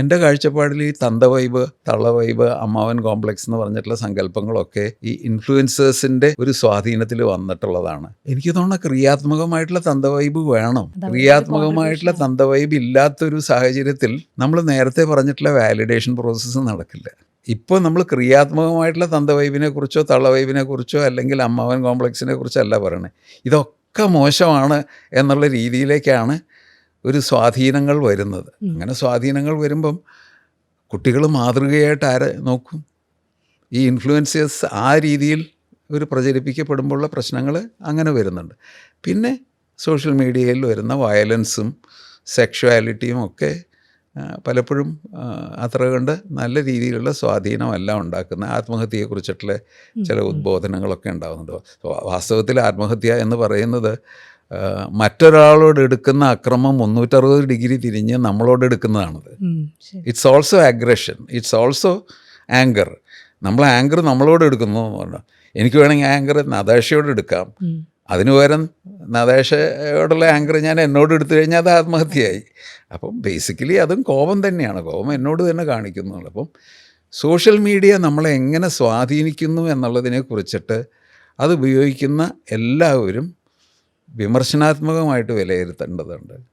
എന്റെ കാഴ്ചപ്പാടിൽ ഈ തന്തവൈബ് തള്ളവൈബ് അമ്മാവൻ കോംപ്ലക്സ് എന്ന് പറഞ്ഞിട്ടുള്ള സങ്കല്പങ്ങളൊക്കെ ഈ ഇൻഫ്ലുവൻസേഴ്സിന്റെ ഒരു സ്വാധീനത്തിൽ വന്നിട്ടുള്ളതാണ്. എനിക്ക് തോന്നുന്ന ക്രിയാത്മകമായിട്ടുള്ള തന്തവൈബ് വേണം. ക്രിയാത്മകമായിട്ടുള്ള തന്തവൈബ് ഇല്ലാത്തൊരു സാഹചര്യത്തിൽ നമ്മൾ നേരത്തെ പറഞ്ഞിട്ടുള്ള വാലിഡേഷൻ പ്രോസസ്സ് നടക്കില്ല. ഇപ്പോൾ നമ്മൾ ക്രിയാത്മകമായിട്ടുള്ള തന്തവൈബിനെ കുറിച്ചോ തള്ളവൈബിനെ കുറിച്ചോ അല്ലെങ്കിൽ അമ്മാവൻ കോംപ്ലക്സിനെ കുറിച്ചോ അല്ല പറയണേ. ഇതൊക്കെ മോശമാണ് എന്നുള്ള രീതിയിലേക്കാണ് ഒരു സ്വാധീനങ്ങൾ വരുന്നത്. അങ്ങനെ സ്വാധീനങ്ങൾ വരുമ്പം കുട്ടികൾ മാതൃകയായിട്ട് ആരെ നോക്കും? ഈ ഇൻഫ്ലുവൻസേഴ്സ് ആ രീതിയിൽ ഒരു പ്രചരിപ്പിക്കപ്പെടുമ്പോഴുള്ള പ്രശ്നങ്ങൾ അങ്ങനെ വരുന്നുണ്ട്. പിന്നെ സോഷ്യൽ മീഡിയയിൽ വരുന്ന വയലൻസും സെക്ഷുവാലിറ്റിയും ഒക്കെ പലപ്പോഴും അത്ര കണ്ട് നല്ല രീതിയിലുള്ള സ്വാധീനമല്ല ഉണ്ടാക്കുന്ന ആത്മഹത്യയെക്കുറിച്ചിട്ടുള്ള ചില ഉദ്ബോധനങ്ങളൊക്കെ ഉണ്ടാകുന്നുണ്ട് വാസ്തവത്തിൽ ആത്മഹത്യ എന്ന് പറയുന്നത് മറ്റൊരാളോട് എടുക്കുന്ന അക്രമം മുന്നൂറ്ററുപത് ഡിഗ്രി തിരിഞ്ഞ് നമ്മളോട് എടുക്കുന്നതാണത്. It's also aggression it's also anchor നമ്മൾ ആങ്കർ നമ്മളോട് എടുക്കുന്നു എന്ന് പറഞ്ഞു എനിക്ക് വേണമെങ്കിൽ ആങ്കർ നദേഷയോട് എടുക്കാം. അതിനു പകരം നദാഷയോടുള്ള ആങ്കർ ഞാൻ എന്നോട് എടുത്തു കഴിഞ്ഞാൽ അത് ആത്മഹത്യയായി. അപ്പം ബേസിക്കലി അതും കോപം തന്നെയാണ്. കോപം എന്നോട് തന്നെ കാണിക്കുന്നുള്ളു അപ്പം സോഷ്യൽ മീഡിയ നമ്മളെ എങ്ങനെ സ്വാധീനിക്കുന്നു എന്നുള്ളതിനെ കുറിച്ചിട്ട് അത് ഉപയോഗിക്കുന്ന എല്ലാവരും വിമർശനാത്മകമായിട്ട് വിലയിരുത്തേണ്ടതുണ്ട്.